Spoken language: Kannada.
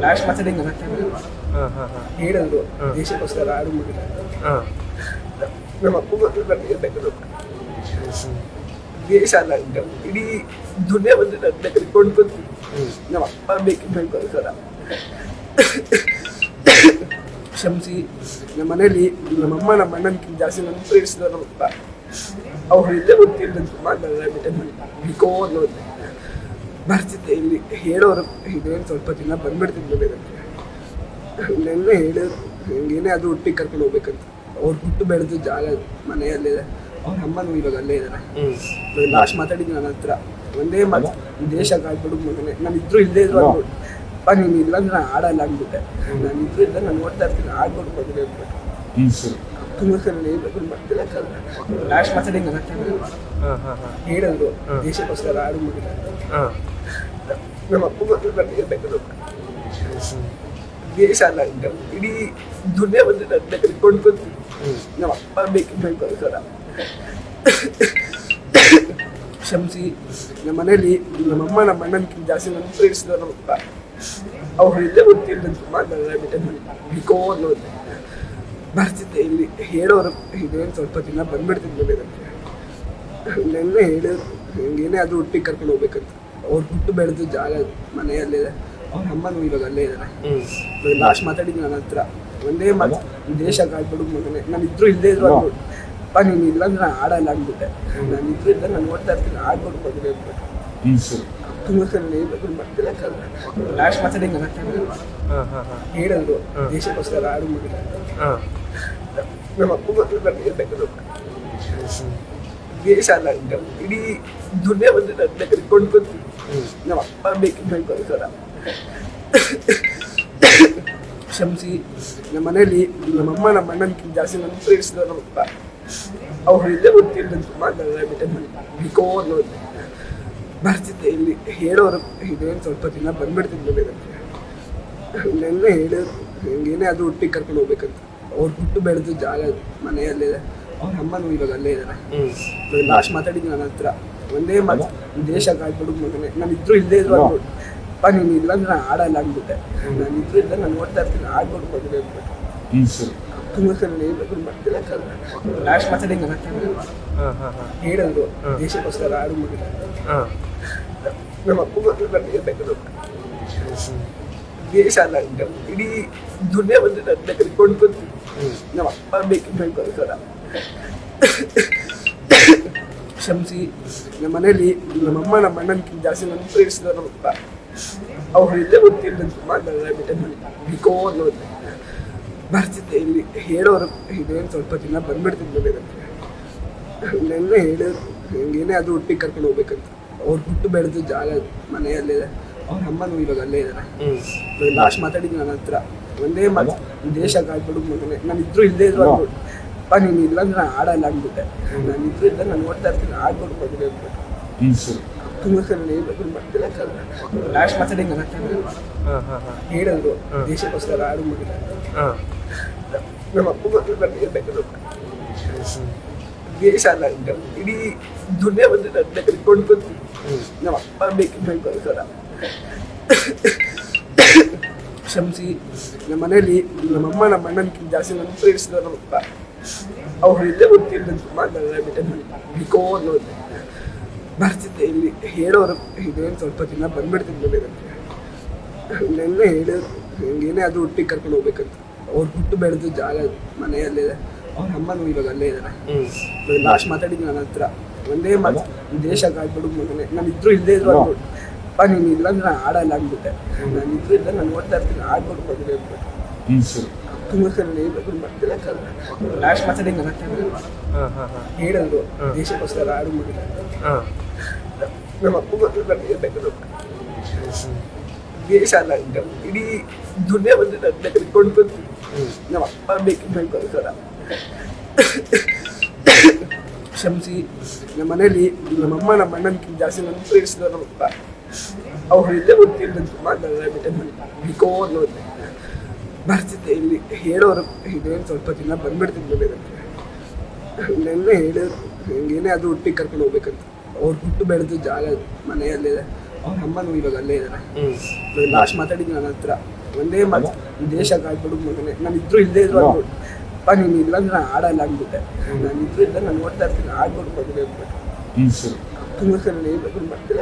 ಲಾಸ್ಟ್ ಮಾತಾಡಿ ನನ್ನ ಹತ್ರ ಹಾಂ ಹಾಂ ಹಾಂ. ಹೇಳಿದ್ರು ದೇಶಕ್ಕೋಸ್ಕರ ಆಡು ಹಾಂ. ನಮ್ಮ ಅಪ್ಪ ದೇಶ ಅಲ್ಲ. ಇಡೀ ದುನಿಯಾ ಬಂದು ನನ್ನ ಕರ್ಕೊಂಡು ಬಂದು ನಮ್ಮ ಅಪ್ಪ ಬೇಕಿದ್ದಕ್ಕೋಸ್ಕರ ಕ್ಷಮಿಸಿ ನಮ್ಮ ಮನೇಲಿ ನಮ್ಮಮ್ಮ ನಮ್ಮ ಅಣ್ಣನಕ್ಕಿಂತ ಜಾಸ್ತಿ ನನ್ನ ಪ್ರೇರಿಸಿದ್ರು ನಮ್ಮಪ್ಪ ಅವ್ರು ಇಲ್ಲೇ ಗೊತ್ತಿಲ್ಲ ತುಂಬ ಬಿಟ್ಟೆ ಬಿಕೋ ಅನ್ನೋದು ಬರ್ತಿದ್ದೆ. ಇಲ್ಲಿ ಹೇಳೋರು ಇದೇನು ಸ್ವಲ್ಪ ದಿನ ಬಂದ್ಬಿಡ್ತಿದ್ದೆ ನೆನ್ನೆ ಹೇಳೋರು ಏನೇ ಅದು ಹುಟ್ಟಿ ಕರ್ಕೊಂಡು ಹೋಗ್ಬೇಕಂತ. ಅವ್ರು ಹುಟ್ಟು ಬೆಳೆದು ಜಾಗ ಮನೆಯಲ್ಲಿದೆ ಅವ್ರ ಅಮ್ಮನೂ ಇವಾಗ ಅಲ್ಲೇ ಇದ್ದಾರೆ ಲಾಸ್ಟ್ ಮಾತಾಡಿದ್ದು ನನ್ನ ಹತ್ರ. ಒಂದೇ ಮಾತು ದೇಶ ಕಾಯ್ಬಿಡು ಮಗನೇ ನಾನು ಇದ್ರು ಇಲ್ಲೇ ಇದ್ರು ಅನ್ಬಿಟ್ಟು ಅಪ್ಪ ನೀನು ಇಲ್ಲಂದ್ರೆ ನಾನು ಆಡಲ್ಲ ಅಂದ್ಬಿಟ್ಟೆ. ನಾನು ಇದ್ರು ಇಲ್ಲ ನಾನು ನೋಡ್ತಾ ಇರ್ತೀನಿ ಆಡ್ಬಿಟ್ಟು ಮಗನೇ ಅಂದ್ಬಿಟ್ಟು. ಲಾಸ್ಟ್ ಮಾತಾಡಿ ನನ್ನ ಹತ್ರ ಹೇಳಿದ್ರು ದೇಶಕ್ಕೋಸ್ಕರ ಆಡು ಮಗನೇ ಹಾಂ ನಮ್ಮ ಅಪ್ಪ ಬಂದು ನನಗೆ ಬೇಕು ದೇಶ ಅಲ್ಲ ಇದು. ಇಡೀ ದುನಿಯಾ ಬಂದು ನನ್ನ ಕರ್ಕೊಂಡು ಬಂದ್ವಿ ನಮ್ಮ ಅಪ್ಪ ಬೇಕಿದ್ದಕ್ಕೋಸ್ಕರ ಕ್ಷಮಿಸಿ ನಮ್ಮ ಮನೇಲಿ ನಮ್ಮಮ್ಮ ನಮ್ಮ ಅಣ್ಣನಕ್ಕಿಂತ ಜಾಸ್ತಿ ನನ್ನ ಪ್ರೇರಿಸಿದ್ರು ನಮ್ಮಪ್ಪ ಅವ್ರು ಇಲ್ಲೇ ಗೊತ್ತಿಲ್ಲ ಬಿಕೋ ಅನ್ನೋದು ಬರ್ತಿದ್ದೆ ಇಲ್ಲಿ ಹೇಳೋರು ಇದೇನು ಸ್ವಲ್ಪ ದಿನ ಬಂದ್ಬಿಡ್ತಿದ್ದೆ ನೆನ್ನೆ ಹೇಳಿದ್ರು ಏನೇ ಅದು ಒಟ್ಟಿಗೆ ಕರ್ಕೊಂಡು ಹೋಗ್ಬೇಕಂತ ಅವ್ರು ಹುಟ್ಟು ಬೆಳೆದು ಜಾಗ ಮನೆಯಲ್ಲಿದೆ ಅವ್ರ ಅಮ್ಮನೂ ಇವಾಗ ಅಲ್ಲೇ ಇದ್ದಾರೆ ಲಾಸ್ಟ್ ಮಾತಾಡಿದ್ದು ನನ್ನ ಹತ್ರ. ಒಂದೇ ಮಾತು ದೇಶ ಕಾಯ್ಬಿಡು ಮಗನೇ. ನಾನು ಇದ್ರು ಇಲ್ಲೇ ಇದ್ರು ಅಪ್ಪ ನೀನು ಇಲ್ಲ ಅಂದ್ರೆ ನಾನು ಆಡಲ್ಲ ಅಂದ್ಬಿಟ್ಟೆ. ನಾನು ಇದ್ರು ಇಲ್ಲ ನಾನು ಓದ್ತಾ ಇರ್ತೀನಿ ಆಡ್ಬಿಟ್ಟು ಮಗನೇ ಅಂದ್ಬಿಟ್ಟು. ಲಾಸ್ಟ್ ಮಾತಾಡಿ ನನ್ನ ಹತ್ರ ಹೇಳಿದ್ರು ದೇಶಕ್ಕೋಸ್ಕರ ಆಡು ಮಗನೇ ನಮ್ಮ ಅಪ್ಪ ಮಕ್ಕಳು ಬೇಕು ದೇಶ ಅಲ್ಲ ಇಡೀ ದುನಿಯಾ ಬಂದು ನನ್ನ ಬಂದು ನಮ್ಮ ಅಪ್ಪ ಬೇಕಿದ್ದಕ್ಕೋಸ್ಕರ ಕ್ಷಮಿಸಿ ನಮ್ಮ ಮನೇಲಿ ನಮ್ಮಮ್ಮ ನಮ್ಮ ಅಣ್ಣನಕ್ಕಿಂತ ಜಾಸ್ತಿ ನನ್ನ ಪ್ರೇರಿಸಿದ್ರು ನಮ್ಮಪ್ಪ ಅವ್ರು ಇಲ್ಲೇ ಗೊತ್ತಿಲ್ಲ ಬಿಕೋ ಅನ್ನೋದು ಬರ್ತಿದ್ದೆ ಇಲ್ಲಿ ಹೇಳೋರು ಇದೇನು ಸ್ವಲ್ಪ ದಿನ ಬಂದ್ಬಿಡ್ತಿದ್ದೆ ನೆನ್ನೆ ಹೇಳಿದ್ರು ಏನೇ ಅದು ಹುಟ್ಟಿಗೆ ಕರ್ಕೊಂಡು ಹೋಗ್ಬೇಕಂತ. ಅವ್ರು ಹುಟ್ಟು ಬೆಳೆದು ಜಾಗ ಮನೆಯಲ್ಲಿದೆ. ಅವ್ರ ಅಮ್ಮನೂ ಇವಾಗ ಅಲ್ಲೇ ಇದ್ದಾರೆ. ಲಾಸ್ಟ್ ಮಾತಾಡಿದ್ದೀನಿ ನನ್ನ ಹತ್ರ. ಒಂದೇ ಮಾತು ದೇಶ ಕಾಯ್ಬಿಡು ಮಗನೇ ನಾನು ಇದ್ರು ಇಲ್ಲೇ ಇದ್ರು ಅಪ್ಪ ನೀನು ಇಲ್ಲ ಅಂದ್ರೆ ನಾನು ಆಡಲ್ಲ ಅಂದ್ಬಿಟ್ಟೆ. ನಾನು ಇದ್ರು ಇಲ್ಲ ನಾನು ಓಡ್ತಾ ಇರ್ತೀನಿ ಆಡ್ಬಿಟ್ಟು ಮಗನೇ ಅಂದ್ಬಿಟ್ಟು ಲಾಸ್ಟ್ ಮಾತಾಡಿ ನನ್ನ ಹತ್ರ ಹಾಂ ಹಾಂ ಹಾಂ. ಹೇಳಿದ್ರು ದೇಶಕ್ಕೋಸ್ಕರ ಆಡು ಮಗನೇ ಹಾಂ. ನಮ್ಮ ಅಪ್ಪ ಮಕ್ಕಳು ನಾನು ಹೇಳ್ಬೇಕು ದೇಶ ಅಲ್ಲ. ಇಡೀ ದುನಿಯಾ ಬಂದು ನನ್ನ ಕರ್ಕೊಂಡು ಬಂದು ನಮ್ಮ ಅಪ್ಪ ಬೇಕಿದ್ದಕ್ಕೋಸ್ಕರ ಕ್ಷಮಿಸಿ. ನಮ್ಮ ಮನೇಲಿ ನಮ್ಮಮ್ಮ ನಮ್ಮ ಅಣ್ಣನಕ್ಕಿಂತ ಜಾಸ್ತಿ ನನ್ನ ಪ್ರೇರಿಸಿದ್ರು ಅಂತ ಅವ್ರು ಇಲ್ಲೇ ಗೊತ್ತಿಲ್ಲ ತುಂಬ ಬಿಟ್ಟೆ ಬಿಕೋ ಅನ್ನೋದು. ಬರ್ತಿದ್ದೆ ಇಲ್ಲಿ. ಹೇಳೋರು ಇದೇನು ಸ್ವಲ್ಪ ದಿನ ಬಂದ್ಬಿಡ್ತಿದ್ದೆ ನೆನ್ನೆ ಹೇಳಿದ್ರು ಏನೇ ಅದು ಒಟ್ಟಿಗೆ ಕರ್ಕೊಂಡು ಹೋಗ್ಬೇಕಂತ. ಅವ್ರು ಹುಟ್ಟು ಬೆಳೆದು ಜಾಗ ಮನೆಯಲ್ಲಿದೆ ಅವ್ರ ಅಮ್ಮನೂ ಇವಾಗ ಅಲ್ಲೇ ಇದ್ದಾರೆ ಲಾಸ್ಟ್ ಮಾತಾಡಿದ್ದು ನನ್ನ ಹತ್ರ. ಒಂದೇ ಮಾತು ದೇಶ ಕಾಯ್ಬಿಡು ಮಗನೇ. ನಾನು ಇದ್ರು ಇಲ್ಲೇ ಇದ್ರು ಅಪ್ಪ ನೀನು ಇಲ್ಲ ನಾನು ಆಡಲ್ಲ ಅಂದ್ಬಿಟ್ಟೆ. ನಾನು ಇದ್ರಿಂದ ನಾನು ನೋಡ್ತಾ ಇರ್ತೀನಿ ಆಡ್ಬಿಟ್ಟು ಮಗನೇ ಅಂದ್ಬಿಟ್ಟು. ತುಂಬ ಸಲ ಹೇಳ್ಬೇಕು ಮಾಡ್ತಿಲ್ಲ ಲಾಸ್ಟ್ ಮಾತಾಡಿ ನನ್ನ ಹತ್ರ ಹೇಳಿದ್ರು ದೇಶಕ್ಕೋಸ್ಕರ ಆಡು ಮಗನೇ ಹಾಂ. ನಮ್ಮ ಅಪ್ಪ ಬಂದು ನನಗೆ ಬೇಕು ದೇಶ ಅಲ್ಲ. ಇಡೀ ದುನಿಯಾ ಬಂದು ನನ್ನ ಕರ್ಕೊಂಡು ಬಂದು ನಮ್ಮ ಅಪ್ಪ ಬೇಕಿದ್ದಕ್ಕೋಸ್ಕರ ಕ್ಷಮಿಸಿ ನಮ್ಮ ಮನೇಲಿ ನಮ್ಮಮ್ಮ ನಮ್ಮ ಅಣ್ಣನಕ್ಕಿಂತ ಜಾಸ್ತಿ ನನ್ನ ಪ್ರೇರಿಸಿದ ನಮ್ಮಪ್ಪ ಅವ್ರು ಇಲ್ಲೇ ಗೊತ್ತಿಲ್ಲ ತುಂಬ ಬಿಟ್ಟೆ ಬಿಕೋ ಅನ್ನೋದು ಬರ್ತಿದ್ದೆ, ಇಲ್ಲಿ ಹೇಳೋರು ಇದೇನು ಸ್ವಲ್ಪ ದಿನ ಬಂದ್ಬಿಡ್ತಿದ್ದೆ ನೆನ್ನೆ ಹೇಳಿದ್ರು ಏನೇ ಅದು ಹುಟ್ಟಿಗೆ ಕರ್ಕೊಂಡು ಹೋಗ್ಬೇಕಂತ. ಅವ್ರು ಹುಟ್ಟು ಬೆಳೆದು ಜಾಗ ಮನೆಯಲ್ಲಿದೆ ಅವ್ರ ಅಮ್ಮನೂ ಇವಾಗ ಅಲ್ಲೇ ಇದ್ದಾರೆ ಲಾಸ್ಟ್ ಮಾತಾಡಿದ್ದು ನನ್ನ ಹತ್ರ. ಒಂದೇ ಮಾತು ದೇಶ ಕಾಯ್ಬಿಡು ಮಗನೇ ನಾನು ಇದ್ರು ಇಲ್ಲೇ ಇದ್ರು ಅಪ್ಪ, ನೀನು ಇಲ್ಲ ಆಡಲ್ಲ ಅಂದ್ಬಿಟ್ಟೆ. ನಾನು ಇದ್ರು ಇಲ್ಲ ನಾನು ಓದ್ತಾ ಇರ್ತೀನಿ ಆಡ್ಬಿಟ್ಟು ಮಗನೇ ಅಂದ್ಬಿಟ್ಟು. ಹೇಳ್ಬೇಕು ಮಾಡ್ತಿಲ್ಲ. ಲಾಸ್ಟ್ ಹೇಳಿದ್ರು ದೇಶಕ್ಕೋಸ್ಕರ ಆಡು ಮಗನೇ ಹಾಂ. ನಮ್ಮ ಅಪ್ಪ ಮಕ್ಕಳು ದೇಶ ಅಲ್ಲ. ಇಡೀ ದುನಿಯಾ ಬಂದು ನನ್ನ ಕರ್ಕೊಂಡು ಬಂದು ನಮ್ಮ ಅಪ್ಪ ಬೇಕಿದ್ದಕ್ಕೋಸ್ಕರ ಕ್ಷಮಿಸಿ ನಮ್ಮ ಮನೇಲಿ ನಮ್ಮಮ್ಮ ನಮ್ಮ ಅಣ್ಣನಕ್ಕಿಂತ ಜಾಸ್ತಿ ನನ್ನ ನಮ್ಮ ನಮ್ಮಪ್ಪ ಅವ್ರು ಇಲ್ಲೇ ಗೊತ್ತಿಲ್ಲ ಮಾತಾಡಲ್ಲ ಬಿಟ್ಟೆ ಬಿಕೋ ಅನ್ನೋದು. ಬರ್ತಿದ್ದೆ ಇಲ್ಲಿ. ಹೇಳೋರು ಇದೇನು ಸ್ವಲ್ಪ ದಿನ ಬಂದ್ಬಿಡ್ತಿದ್ದೆ ನೆನ್ನೆ ಹೇಳೋರು ಏನೇ ಅದು ಹುಟ್ಟಿ ಕರ್ಕೊಂಡು ಹೋಗ್ಬೇಕಂತ. ಅವ್ರು ಹುಟ್ಟು ಬೆಳೆದು ಜಾಗ ಮನೆಯಲ್ಲಿದೆ ಅವ್ರ ಅಮ್ಮನೂ ಇವಾಗ ಅಲ್ಲೇ ಇದ್ದಾರೆ ಲಾಸ್ಟ್ ಮಾತಾಡಿದ್ದು ನನ್ನ ಹತ್ರ. ಒಂದೇ ಮಾತು ದೇಶ ಕಾಯ್ಬಿಡು ಮಗನೇ ನಾನು ಇದ್ರು ಇಲ್ಲದೇ ಇದ್ರು ಅಪ್ಪ ನೀನು ಇಲ್ಲ ಅಂದ್ರೆ ನಾನು ಆಡಲ್ಲ ಅಂದ್ಬಿಟ್ಟೆ. ನಾನು ಇದ್ರು ಇಲ್ಲ ನಾನು ನೋಡ್ತಾ ಇರ್ತೀನಿ ಆಡ್ಬಿಟ್ಟು ಮಗನೇ ಅಂದ್ಬಿಟ್ಟು. ತುಂಬ ಸಲ ಏನು ಮಾಡ್ತಿಲ್ಲ